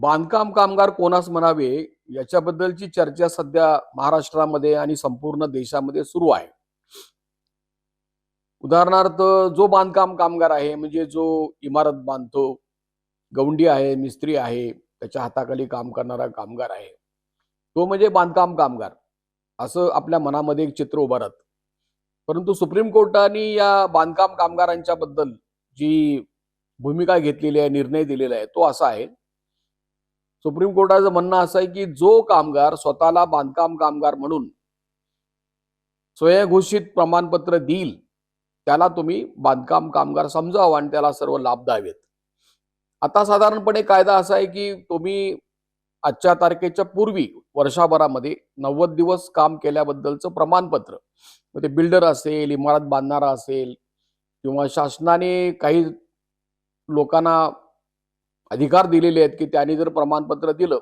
बांधकाम कामगार कोणास म्हणावे याच्याबद्दलची चर्चा सध्या महाराष्ट्रामध्ये आणि संपूर्ण देशामध्ये सुरू आहे. उदाहरणार्थ जो बांधकाम कामगार आहे म्हणजे जो इमारत बांधतो गवंडी आहे मिस्त्री आहे त्याच्या हाताखाली काम करणारा कामगार आहे तो म्हणजे बांधकाम कामगार. असं आपल्या मनामध्ये एक चित्र उभारत परंतु सुप्रीम कोर्टाने या बांधकाम कामगारांच्या बद्दल जी भूमिका घेतलेली आहे निर्णय दिलेला आहे तो असा आहे सुप्रीम कोर्टाचं म्हणणं असं आहे की जो कामगार स्वतःला बांधकाम कामगार म्हणून स्वयंघोषित प्रमाणपत्र देईल त्याला तुम्ही बांधकाम कामगार समजावं आणि त्याला सर्व लाभ द्यावेत आता साधारणपणे कायदा असा आहे की तुम्ही आजच्या तारखेच्या पूर्वी वर्षभरामध्ये नव्वद दिवस काम केल्याबद्दलचं प्रमाणपत्र म्हणजे ते बिल्डर असेल इमारत बांधणारा असेल किंवा शासनाने काही लोकांना अधिकार दिलेले आहेत की त्यांनी जर प्रमाणपत्र दिलं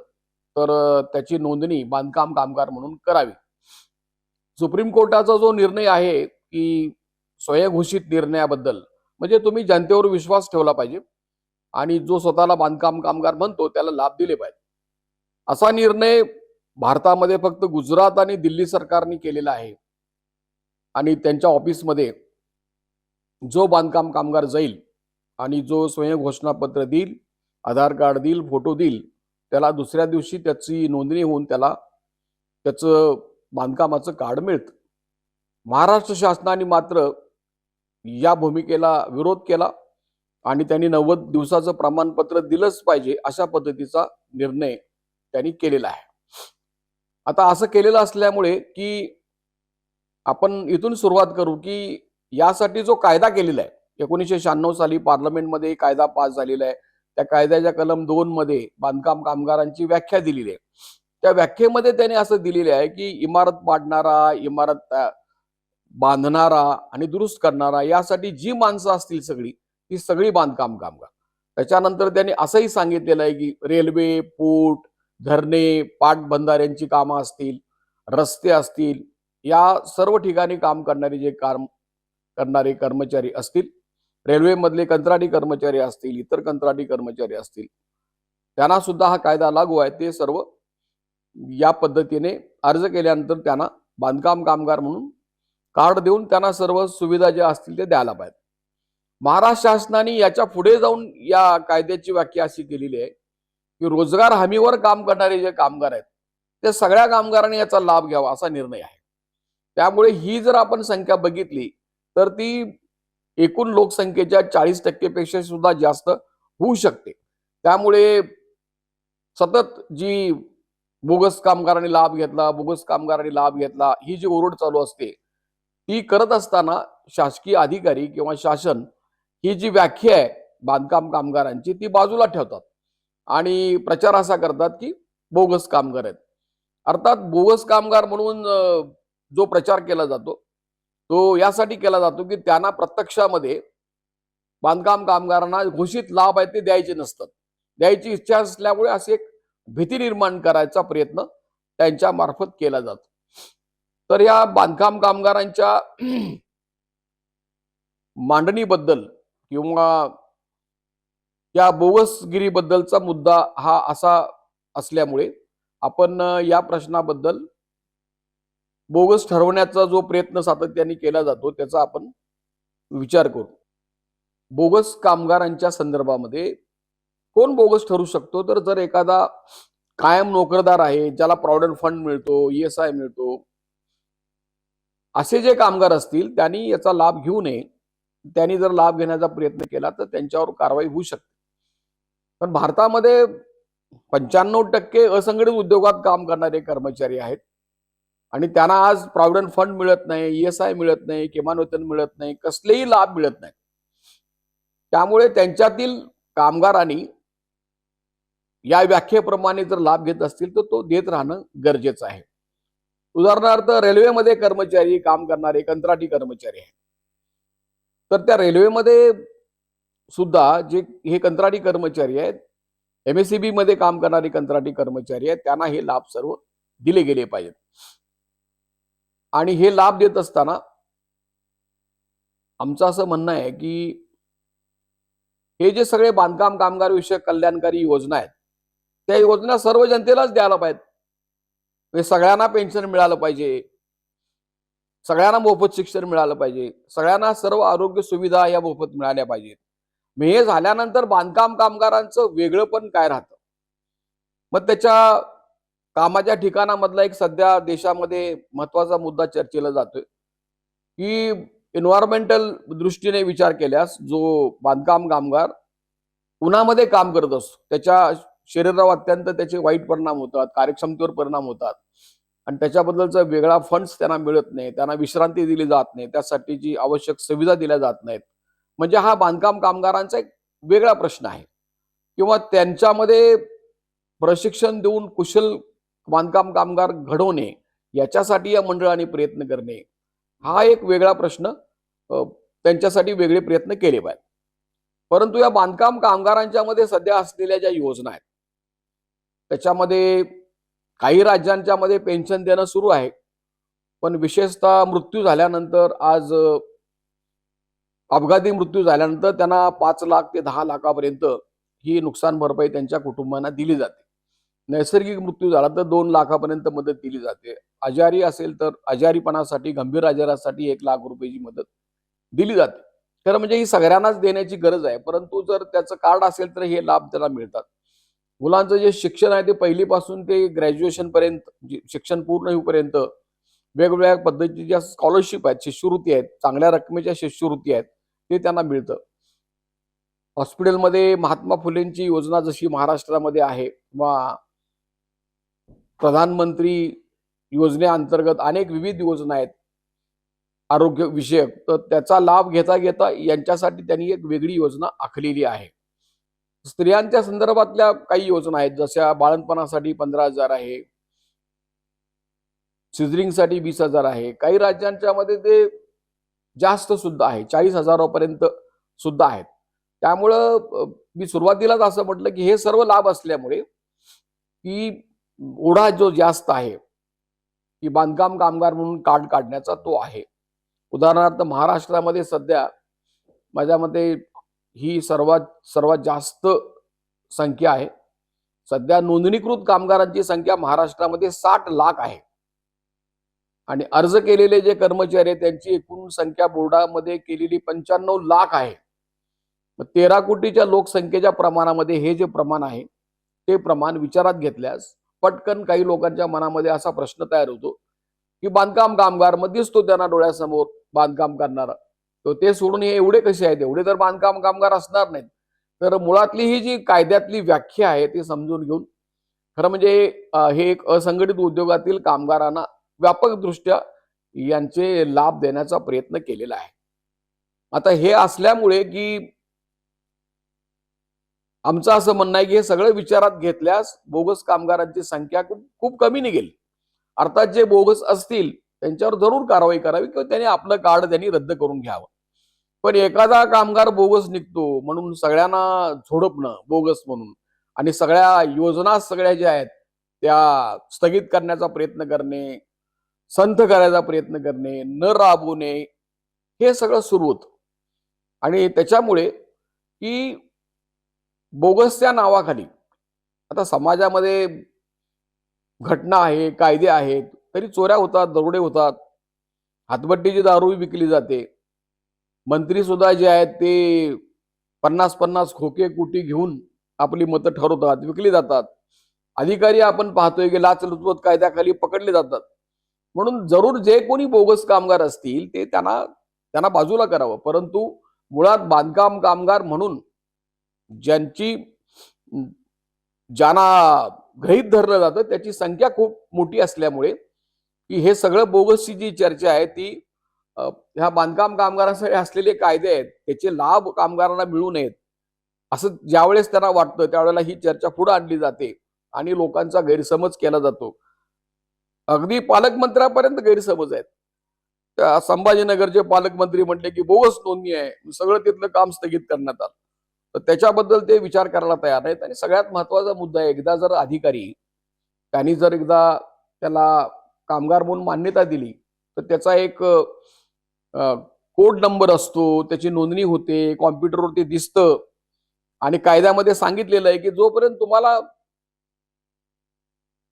तर त्याची नोंदणी बांधकाम कामगार म्हणून करावी. सुप्रीम कोर्टाचा जो निर्णय आहे की स्वयंघोषित निर्णयाबद्दल म्हणजे तुम्ही जनतेवर विश्वास ठेवला पाहिजे आणि जो स्वतःला बांधकाम कामगार म्हणतो त्याला लाभ दिले पाहिजे. असा निर्णय भारतामध्ये फक्त गुजरात आणि दिल्ली सरकारने केलेला आहे. आणि त्यांच्या ऑफिसमध्ये जो बांधकाम कामगार जाईल आणि जो स्वयंघोषणापत्र देईल आधार कार्ड देईल फोटो देईल त्याला दुसऱ्या दिवशी त्याची नोंदणी होऊन त्याला त्याचं बांधकामाचं कार्ड मिळतं. महाराष्ट्र शासनाने मात्र या भूमिकेला विरोध केला आणि त्यांनी नव्वद दिवसाचं प्रमाणपत्र दिलंच पाहिजे अशा पद्धतीचा निर्णय त्यांनी केलेला आहे. आता असं केलेलं असल्यामुळे की आपण इथून सुरुवात करू की यासाठी जो कायदा केलेला आहे एकोणीसशे शहाण्णव साली पार्लमेंटमध्ये कायदा पास झालेला आहे त्या कायद्याच्या कलम दोन मध्ये बांधकाम कामगारांची व्याख्या दिलेली आहे. त्या व्याख्येमध्ये त्याने असं दिलेले आहे की इमारत पाडणारा इमारत बांधणारा आणि दुरुस्त करणारा यासाठी जी माणसं असतील सगळी ती सगळी बांधकाम कामगार. त्याच्यानंतर त्यांनी असंही सांगितलेलं आहे की रेल्वे पोर्ट धरणे पाटबंधाऱ्यांची कामं असतील रस्ते असतील या सर्व ठिकाणी काम करणारे जे काम करणारे कर्मचारी असतील रेल्वेमधले कंत्राटी कर्मचारी असतील इतर कंत्राटी कर्मचारी असतील त्यांना सुद्धा हा कायदा लागू आहे. ते सर्व या पद्धतीने अर्ज केल्यानंतर त्यांना बांधकाम कामगार म्हणून कार्ड देऊन त्यांना सर्व सुविधा ज्या असतील ते द्यायला पाहिजे महाराष्ट्र शासनाने याच्यापुढे जाऊन या कायद्याची व्याख्या अशी केलेली आहे की रोजगार हमीवर काम करणारे जे कामगार आहेत ते सगळ्या कामगारांनी याचा लाभ घ्यावा असा निर्णय आहे. त्यामुळे ही जर आपण संख्या बघितली तर ती एकूण लोकसंख्येच्या चाळीस टक्केपेक्षा सुद्धा जास्त होऊ शकते. त्यामुळे सतत जी बोगस कामगारांनी लाभ घेतला बोगस कामगारांनी लाभ घेतला ही जी ओरड चालू असते ती करत असताना शासकीय अधिकारी किंवा शासन ही जी व्याख्या आहे बांधकाम कामगारांची ती बाजूला ठेवतात आणि प्रचार असा करतात की बोगस कामगार आहेत. अर्थात बोगस कामगार म्हणून जो प्रचार केला जातो तो यासाठी केला जातो की त्यांना प्रत्यक्षामध्ये बांधकाम कामगारांना घोषित लाभ आहेत ते द्यायचे नसतात. द्यायची इच्छा असल्यामुळे असे एक भीती निर्माण करायचा प्रयत्न त्यांच्या मार्फत केला जातो. तर या बांधकाम कामगारांच्या मांडणीबद्दल किंवा या बोगसगिरीबद्दलचा मुद्दा हा असा असल्यामुळे आपण या प्रश्नाबद्दल बोगस ठरवण्याचा जो प्रयत्न सातत्याने केला जातो त्याचा आपण विचार करू. बोगस कामगारांच्या संदर्भामध्ये कोण बोगस ठरू शकतो? तर जर एखादा कायम नोकरदार आहे ज्याला प्रॉव्हिडंट फंड मिळतो एस आय मिळतो असे जे कामगार असतील त्यांनी याचा लाभ घेऊ नये. त्यांनी जर लाभ घेण्याचा प्रयत्न केला तर त्यांच्यावर कारवाई होऊ शकते. पण भारतामध्ये पंच्याण्णव टक्के असंघटित उद्योगात काम करणारे कर्मचारी आहेत. आणि त्यांना आज प्रॉव्हिडंट फंड मिळत नाही ई एस आय मिळत नाही किमान वेतन मिळत नाही कसलेही लाभ मिळत नाही. त्यामुळे त्यांच्यातील कामगारांनी या व्याख्येप्रमाणे जर लाभ घेत असतील तर तो देत राहणं गरजेचं आहे. उदाहरणार्थ रेल्वेमध्ये कर्मचारी काम करणारे कंत्राटी कर्मचारी आहेत. तर त्या रेल्वेमध्ये सुद्धा जे हे कंत्राटी कर्मचारी आहेत एम एस सी मध्ये काम करणारे कंत्राटी कर्मचारी आहेत त्यांना हे लाभ सर्व दिले गेले पाहिजेत. आणि हे लाभ देत असताना आमचं असं म्हणणं आहे की हे जे सगळे बांधकाम कामगार विषयक कल्याणकारी योजना आहेत त्या योजना सर्व जनतेलाच द्यायला पाहिजेत. म्हणजे सगळ्यांना पेन्शन मिळालं पाहिजे सगळ्यांना मोफत शिक्षण मिळालं पाहिजे सगळ्यांना सर्व आरोग्य सुविधा या मोफत मिळाल्या पाहिजेत. मग हे झाल्यानंतर बांधकाम कामगारांचं वेगळं पण काय राहतं? मग त्याच्या कामाच्या ठिकाणामधला एक सध्या देशामध्ये महत्त्वाचा मुद्दा चर्चेला जातोय. की एन्व्हायरमेंटल दृष्टीने विचार केल्यास जो बांधकाम कामगार उन्हामध्ये काम करत असतो त्याच्या शरीरावर अत्यंत त्याचे वाईट परिणाम होतात कार्यक्षमतेवर परिणाम होतात. आणि त्याच्याबद्दलचा वेगळा फंड्स त्यांना मिळत नाही त्यांना विश्रांती दिली जात नाही त्यासाठीची आवश्यक सुविधा दिल्या जात नाहीत. म्हणजे हा बांधकाम कामगारांचा एक वेगळा प्रश्न आहे. किंवा त्यांच्यामध्ये प्रशिक्षण देऊन कुशल बांधकाम कामगार घडवणे याच्यासाठी या मंडळाने प्रयत्न करणे हा एक वेगळा प्रश्न त्यांच्यासाठी वेगळे प्रयत्न केले पाहिजे परंतु या बांधकाम कामगारांच्या मध्ये सध्या असलेल्या ज्या योजना आहेत त्याच्यामध्ये काही राज्यांच्या मध्ये पेन्शन देणं सुरू आहे. पण विशेषतः मृत्यू झाल्यानंतर आज अपघाती मृत्यू झाल्यानंतर त्यांना पाच लाख ते दहा लाखापर्यंत ही नुकसान भरपाई त्यांच्या कुटुंबांना दिली जाते. नैसर्गिक मृत्यू झाला तर दोन लाखापर्यंत मदत दिली जाते. आजारी असेल तर आजारीपणासाठी गंभीर आजारासाठी एक लाख रुपयाची मदत दिली जाते. खरं म्हणजे ही सगळ्यांनाच देण्याची गरज आहे परंतु जर त्याचं कार्ड असेल तर हे लाभ त्याला मिळतात. मुलांचं जे शिक्षण आहे ते पहिलीपासून ते ग्रॅज्युएशन पर्यंत म्हणजे शिक्षण पूर्ण होईपर्यंत वेगवेगळ्या पद्धतीच्या स्कॉलरशिप आहेत शिष्यवृत्ती आहेत चांगल्या रकमेच्या शिष्यवृत्ती आहेत ते त्यांना मिळतं. हॉस्पिटलमध्ये महात्मा फुलेंची योजना जशी महाराष्ट्रामध्ये आहे किंवा प्रधानमंत्री योजनेअंतर्गत अनेक विविध योजना आहेत. आरोग्य विषयक तर त्याचा लाभ घेता घेता यांच्यासाठी त्यांनी एक वेगळी योजना आखलेली आहे. स्त्रियांच्या संदर्भातल्या काही योजना आहेत जशा बाळणपणासाठी पंधरा हजार आहे सिझरिंगसाठी वीस हजार आहे. काही राज्यांच्या मध्ये ते जास्त सुद्धा आहे चाळीस हजारापर्यंत सुद्धा आहेत. त्यामुळं मी सुरुवातीलाच असं म्हटलं की हे सर्व लाभ असल्यामुळे की ओढा जो जास्त आहे की बांधकाम कामगार म्हणून कार्ड काढण्याचा तो आहे. उदाहरणार्थ महाराष्ट्रामध्ये सध्या माझ्या मते ही सर्वात सर्वात जास्त संख्या आहे. सध्या नोंदणीकृत कामगारांची संख्या महाराष्ट्रामध्ये साठ लाख आहे. आणि अर्ज केलेले जे कर्मचारी आहेत त्यांची एकूण संख्या बोर्डामध्ये केलेली पंच्याण्णव लाख आहे. तेरा कोटीच्या लोकसंख्येच्या प्रमाणामध्ये हे जे प्रमाण आहे ते प्रमाण विचारात घेतल्यास पटकन काही लोकांच्या मनामध्ये असा प्रश्न तयार होतो की बांधकाम कामगार मग दिसतो त्यांना डोळ्यासमोर बांधकाम करणारा. तर ते सोडून हे एवढे कसे आहेत? एवढे तर बांधकाम कामगार असणार नाहीत. तर मुळातली ही जी कायद्यातली व्याख्या आहे ती समजून घेऊन खरं म्हणजे हे एक असंघटित उद्योगातील कामगारांना व्यापकदृष्ट्या यांचे लाभ देण्याचा प्रयत्न केलेला आहे. आता हे असल्यामुळे की आमचं असं म्हणणं आहे की हे सगळं विचारात घेतल्यास बोगस कामगारांची संख्या खूप खूप कमी निघेल. अर्थात जे बोगस असतील त्यांच्यावर जरूर कारवाई करावी किंवा त्यांनी आपलं कार्ड त्यांनी रद्द करून घ्यावं. पण एखादा कामगार बोगस निघतो म्हणून सगळ्यांना झोडपणं बोगस म्हणून आणि सगळ्या योजना सगळ्या ज्या आहेत त्या स्थगित करण्याचा प्रयत्न करणे संथ करायचा प्रयत्न करणे न राबवणे हे सगळं सुरू होतं. आणि त्याच्यामुळे की बोगसच्या नावाखाली. आता समाजामध्ये घटना आहे कायदे आहेत तरी चोऱ्या होतात दरोडे होतात. हातभट्टीची दारू विकली जाते. मंत्री सुद्धा जे आहेत ते पन्नास पन्नास खोके कुटी घेऊन आपली मतं ठरवतात विकली जातात. अधिकारी आपण पाहतोय की लाचलुचपत कायद्याखाली पकडले जातात. म्हणून जरूर जे कोणी बोगस कामगार असतील ते त्यांना त्यांना बाजूला करावं. परंतु मुळात बांधकाम कामगार म्हणून ज्यांची ज्यांना गृहीत धरलं जातं त्याची संख्या खूप मोठी असल्यामुळे की हे सगळं बोगसची जी चर्चा आहे ती ह्या बांधकाम कामगारांसाठी असलेले कायदे आहेत त्याचे लाभ कामगारांना मिळू नयेत असं ज्यावेळेस त्यांना वाटतं त्यावेळेला ही चर्चा पुढे आणली जाते आणि लोकांचा गैरसमज केला जातो. अगदी पालकमंत्र्यापर्यंत गैरसमज आहेत. त्या संभाजीनगरचे पालकमंत्री म्हटले की बोगस नोंदणी आहे सगळं तिथलं काम स्थगित करण्यात आलं. तर त्याच्याबद्दल ते विचार करायला तयार नाहीत. आणि सगळ्यात महत्त्वाचा मुद्दा आहे एकदा जर अधिकारी त्यांनी जर एकदा त्याला कामगार म्हणून मान्यता दिली तर त्याचा एक कोड नंबर असतो त्याची नोंदणी होते कॉम्प्युटरवर ते दिसतं आणि कायद्यामध्ये सांगितलेलं आहे की जोपर्यंत तुम्हाला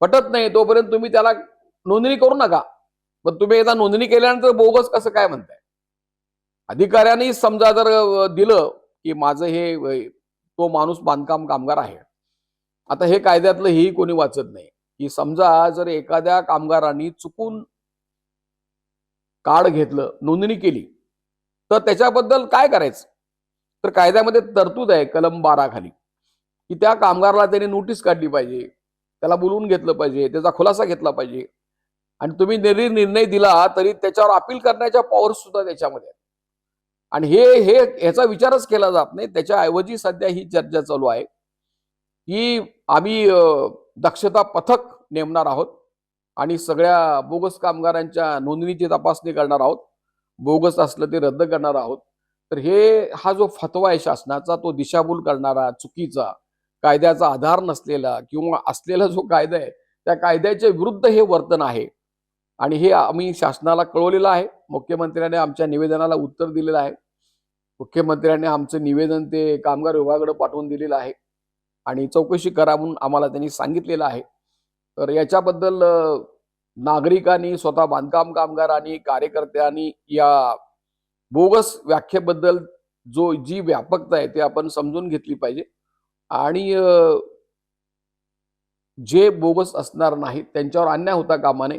पटत नाही तोपर्यंत तुम्ही त्याला नोंदणी करू नका. पण तुम्ही एकदा नोंदणी केल्यानंतर बोगस कसं काय म्हणताय? अधिकाऱ्यांनी समजा जर दिलं की माझं हे तो माणूस बांधकाम कामगार आहे. आता हे कायद्यातलं हेही कोणी वाचत नाही. की समजा जर एखाद्या कामगारांनी चुकून कार्ड घेतलं नोंदणी केली तर त्याच्याबद्दल काय करायचं? तर कायद्यामध्ये तरतूद आहे कलम बारा खाली की त्या कामगाराला त्याने नोटीस काढली पाहिजे त्याला बोलवून घेतलं पाहिजे त्याचा खुलासा घेतला पाहिजे. आणि तुम्ही निर्णय दिला तरी त्याच्यावर अपील करण्याच्या पॉवर सुद्धा त्याच्यामध्ये आणि हे हे ह्याचा विचारच केला जात नाही. त्याच्याऐवजी सध्या ही चर्चा चालू आहे. की आम्ही दक्षता पथक नेमणार आहोत आणि सगळ्या बोगस कामगारांच्या नोंदणीची तपासणी करणार आहोत. बोगस असलं ते रद्द करणार आहोत. तर हे हा जो फतवा आहे शासनाचा तो दिशाभूल करणारा चुकीचा कायद्याचा आधार नसलेला किंवा असलेला जो कायदा आहे त्या कायद्याच्या विरुद्ध हे वर्तन आहे. आणि हे आम्ही शासनाला कळवलेलं आहे. मुख्यमंत्र्याने आमच्या निवेदनाला उत्तर दिलेलं आहे. मुख्यमंत्र्यांनी आमचं निवेदन ते कामगार विभागाकडे पाठवून दिलेलं आहे. आणि चौकशी करा म्हणून आम्हाला त्यांनी सांगितलेलं आहे. तर याच्याबद्दल नागरिकांनी स्वतः बांधकाम कामगारांनी कार्यकर्त्यांनी या बोगस व्याख्येबद्दल जो जी व्यापकता आहे ते आपण समजून घेतली पाहिजे. आणि जे बोगस असणार नाहीत त्यांच्यावर अन्याय होता कामा नये.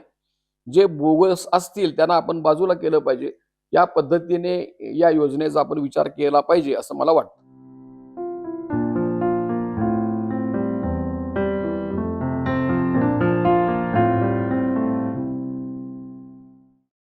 जे बोगस असतील त्यांना आपण बाजूला केलं पाहिजे. या पद्धतीने या योजनेचा आपण विचार केला पाहिजे असं मला वाटतं.